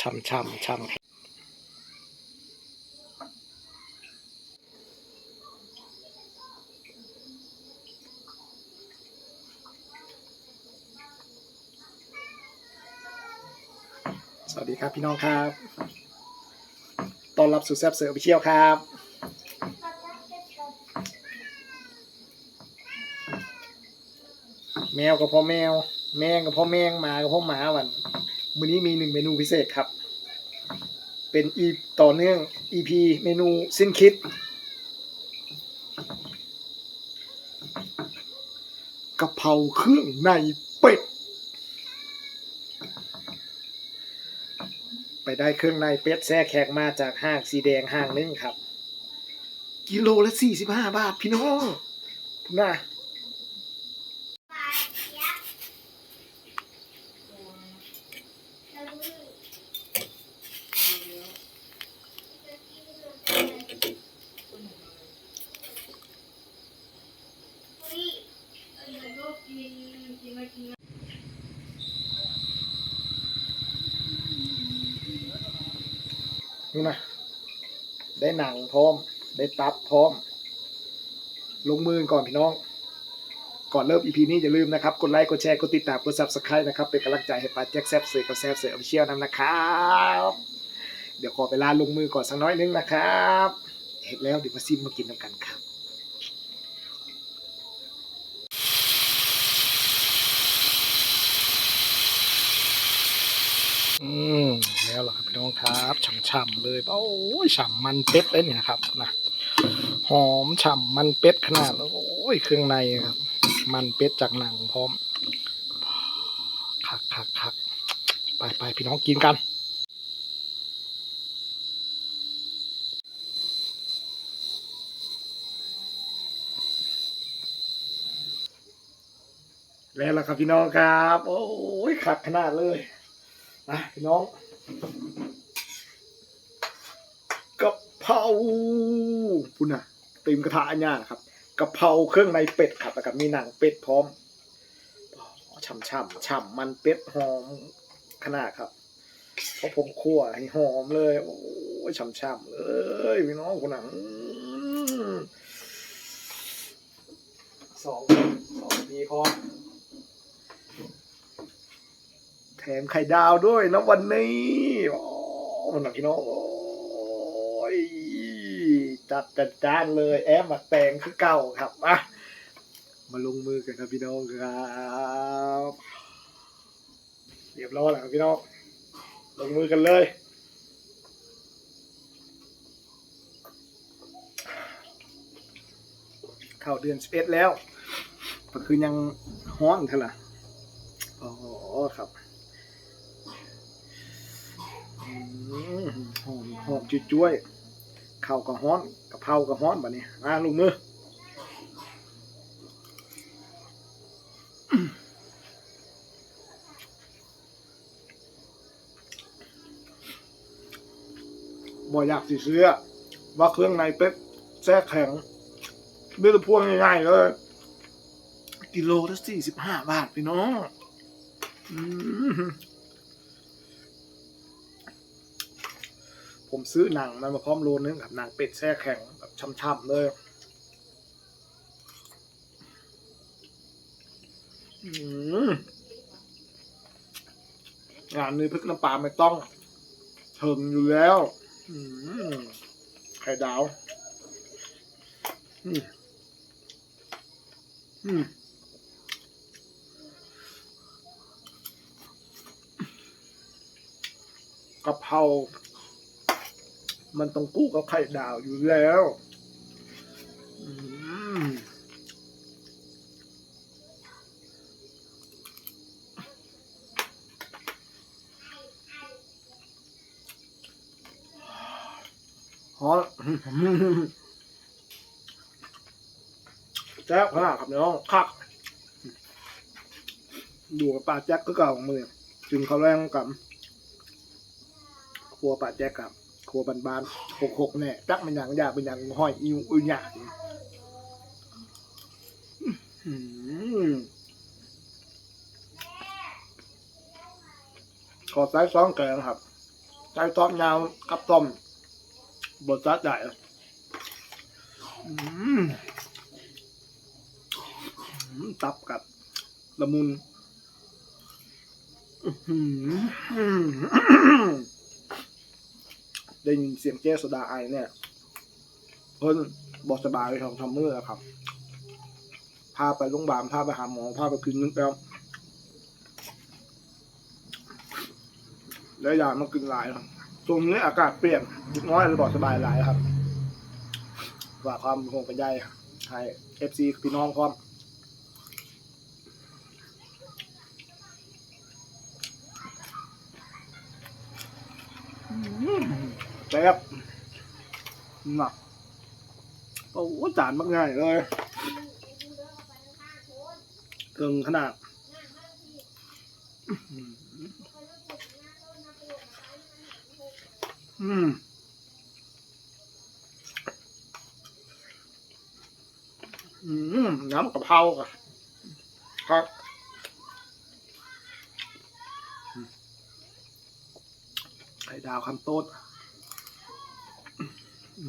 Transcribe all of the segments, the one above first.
ช่ำช่ำช่ำสวัสดีครับพี่น้องครับต้อนรับสู่แซบเสือไปเชี่ยวครับแมวกับพ่อแมว แมงกับพ่อแมงหมากับพ่อหมาวัน มื้อนี้มีหนึ่งเมนูพิเศษครับ เป็นอีต่อเนื่อง EP เมนูสิ้นคิด กะเพราเครื่องในเป็ด ไปได้เครื่องในเป็ดแซ่แขกมาจากห้างสีแดงห้างนึงครับ กิโลละสี่สิบห้าบาทพี่น้องนะ นี่นะได้หนังพร้อม ได้ตับพร้อม ลงมือก่อนพี่น้อง ก่อนเริ่ม EP นี้อย่าลืมนะครับ กดไลค์กดแชร์กดติดตามกด Subscribe นะครับ เป็นกำลังใจให้ปาแจ็คแซบเสือกับแซบเสือออฟเชียลนำนะครับเดี๋ยวขอเวลาลงมือก่อนสักน้อยนึงนะครับเห็นแล้วเดี๋ยวมาซิมมากินกันครับอืม แล้วล่ะครับพี่น้องครับฉ่ำๆเลยโอ้ยฉ่ำมันเป็ดเลยเนี่ยครับนะหอมฉ่ำมันเป็ดขนาดโอ้ยเครื่องในครับ มันเป็ดจากหนังพร้อมคักคักคักไปไปพี่น้องกินกันแล้วล่ะครับพี่น้องครับ โอ้ยคักขนาดเลยนะพี่น้อง กะเพราพุ่นน่ะตีมกระทะอันเนี้ยครับกะเพราเครื่องในเป็ดครับแล้วก็มีหนังเป็ดพร้อมฉ่ำช่ำฉ่ำมันเป็ดหอมขนาดครับเพราะผมคั่วให้หอมเลย โอ้ยฉ่ำช่ำเลยพี่น้องคุณน่ะสองสองทีพอ แถ มไข่ดาวด้วยนะวันนี้มันหนักพี่น้องจัดจัดจ้านเลยแอมมาแต่งคือเก่าครับอะมาลงมือกันครับพี่น้องครับเรียบร้อยแล้วครับพี่น้องลงมือกันเลยเข้าเดือนสิบเอ็ดแล้วก็คือยังฮ้อนเท่าไหร่อ๋อครับ หอมหอมจุดจ้วยข้าวก็ฮ้อนกะเพราก็ฮ้อนบัดนี้มาลูกมือบ่อยากสิเสื้อว่าเครื่องในเป็ดแทรกแข็งเบื่อพวงง่ายๆเลย กิโลละสี่สิบห้าบาทพี่น้องอืม ผมซื้อหนังมันมาพร้อมโลนึงกับหนังเป็ดแช่แข็งแบบช่ำๆเลยงานนี้พริกน้ำปลาไม่ต้องถึงอยู่แล้วไข่ดาวอืมอืมกะเพรา มันต้องกู้กับไข่ดาวอยู่แล้วอืมฮอแจ๊คขนาดครับน้องคักดูกับปลาแจ๊คก็เก่าของมือจึงเขาแรงกับครัวปลาแจ๊คกับ ครัวบานๆหกหกๆเนี่ยจักมันอย่างยากเป็นอย่างห้อยอิวอุยหยาขอไส้ซ้องแกงครับไส้ซ้อมยาวกับต้มบดซัดใหญ่ตับกับละมุน อื ได้ยินเสียงเจ๊โซดาไอเนี่ยเพิ่นบอกสบายไปทองทำมือแล้วครับพาไปโรงพยาบาลพาไปหาหมอพาไปกินนึกแล้วแล้วยามากินหลายครับช่วงนี้อากาศเปลี่ยนนิดน้อยเลยบอกสบายหลายครับฝากความคงเป็นใยให้เอฟซีพี่น้องพร้อม แซ่บหนักโอ้จานมากง่ายเลยถึงขนาดอืมอืมน้ำกะเพราอะครับอืมไข่ดาวคำโต๊ด ขอ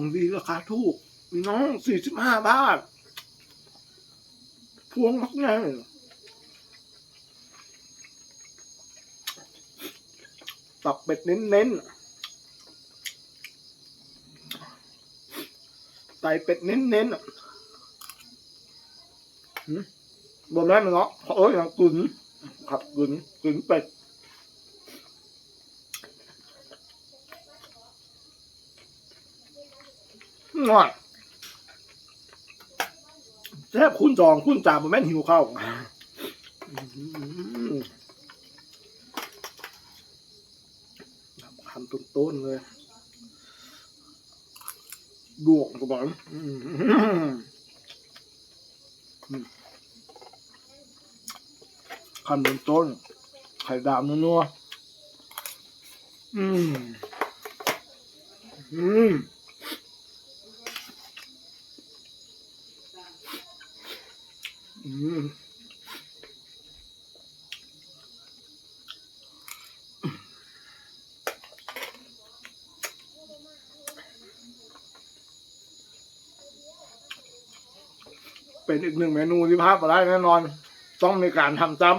งดีราคาถูกมีน้องสี่สิบห้าบาท พวงมักง่ายตับเป็ดเน้นๆไตเป็ดเน้นๆ บนแม่มันเนาะเอ้ยอย่างกึนขับกึนกึนเป็ดง่อยแซ่บคุณจองคุณจ่าบนแม่นหิวข้าวอื้อหือคำต้นเลยดวงก็บอก อื้อหือคำต้น ไข่ดาวนัวๆอืม อืมอืมเป็นอีกหนึ่งเมนูที่พลาดไปได้แน่นอน ต้องมีการทำซ้ำ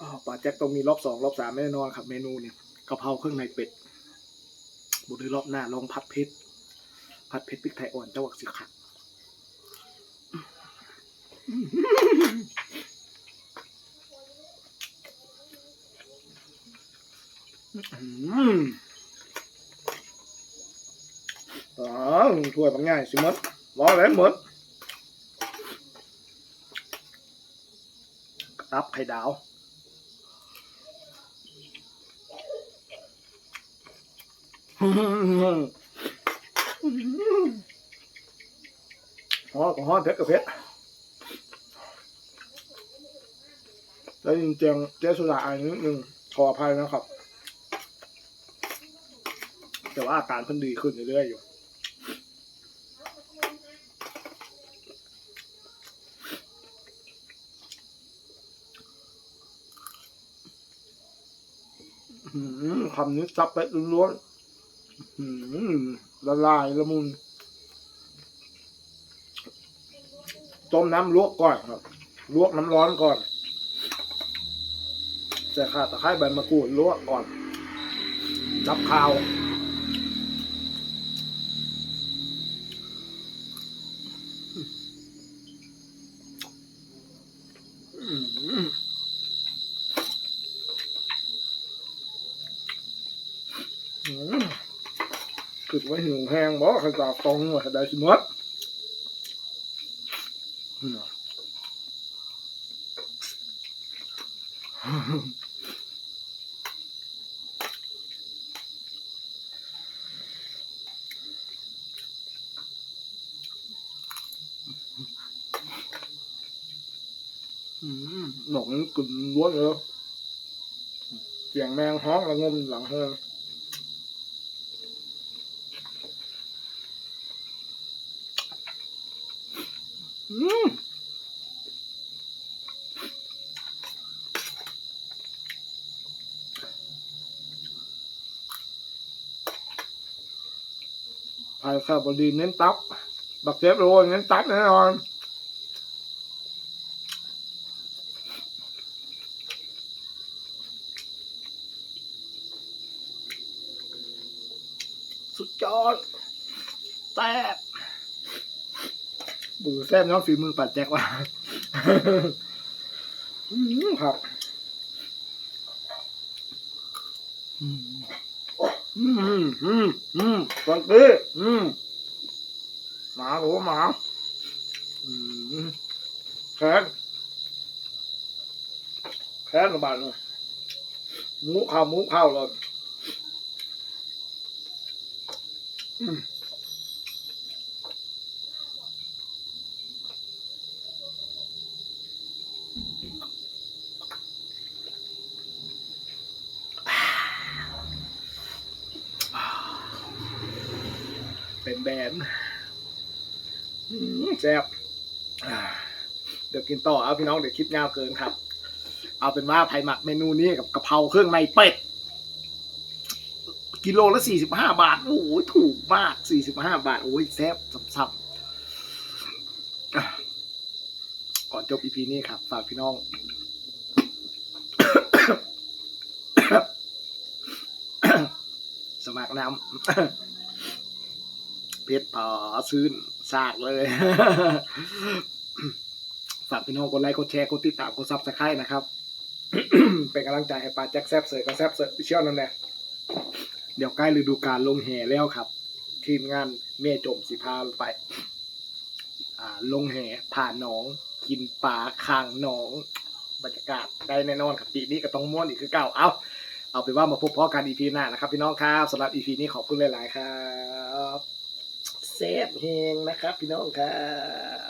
อ้าวป่าแจ็คต้องมีรอบสองรอบสามแน่นอนครับ เมนูเนี่ยกะเพราเครื่องในเป็ดบุรีรอบหน้าลองผัดเผ็ดผัดเผ็ดพริกไทยอ่อนเจ้าวักสิค่ะอืม อ๋อถ้วยบางง่ายสิมดร้อแล้วหมดตับไข่ดาวฮอก็ฮอเพชรกับเพชรแล้วจริงเจ๊สุดาอันนิดนึงขออภัยนะครับ แต่ว่าอาการเพิ่นดีขึ้นเรื่อยๆอยู่ อื้อหือ คำนี้ซับไปล้วนละลายละมุนต้มน้ำลวกก่อนครับ ลวกน้ำร้อนก่อนใส่ข่าตะไคร้ใบมะกรูดลวกก่อนรับข้าว คือว่าหิวแห้งบ่ขจาตรงว่าได้สิหมด อืมหนองกลิ่นล้วนเลย เสียงแมงฮ้องระงมหลังเฮิงอืม พายข้าวบดีเน้นตับ บักเซฟโรยเน้นตับแน่นอนสุดยอดแซ่บ บูแซ่บน้องฝีมือปัดแจ็คว่ะอืมครับอืมอืมอืมอืมฟังดีอืมหมาโหหมาอืมแขนแขนระบาดเลยหมูข้าวหมูข้าวเลยเป็ แบนแซ่บเดี๋ยวกินต่อเอาพี่น้องเดี๋ยวคลิปยาวเกินครับ เอาเป็นว่าไผ่หมักเมนูนี้กับกะเพราเครื่องในเป็ด กิโลละสี่สิบห้าบาท โอ้โหถูกมากสี่สิบห้าบาท โอ้ยแซ่บสับๆก่อนจบอีพีนี้ครับฝากพี่น้องสมัครน้ำ เพชรผาซื้นซากเลย ฝากพี่น้องกดไลค์กดแชร์กดติดตามกดซับสไครต์นะครับ เป็นกำลังใจให้ปาแจ็คแซบเสยกับแซบเสยเชี่ยวนั่นแหละเดี๋ยวใกล้ฤดูกาลลงแห่แล้วครับ ทีมงานเมยจมสิพาไปลงแห่ผ่านหนอง กินปลาคางหนอง บรรยากาศได้แน่นอนครับปีนี้ก็ต้องม้วนอีกคือเก่าเอาเอาไปว่ามาพบพ่อกันอีพีหน้านะครับ พี่น้องครับสำหรับอีพีนี้ขอบคุณหลาย ๆ ครับ แซ่บเฮงนะครับ พี่น้องครับ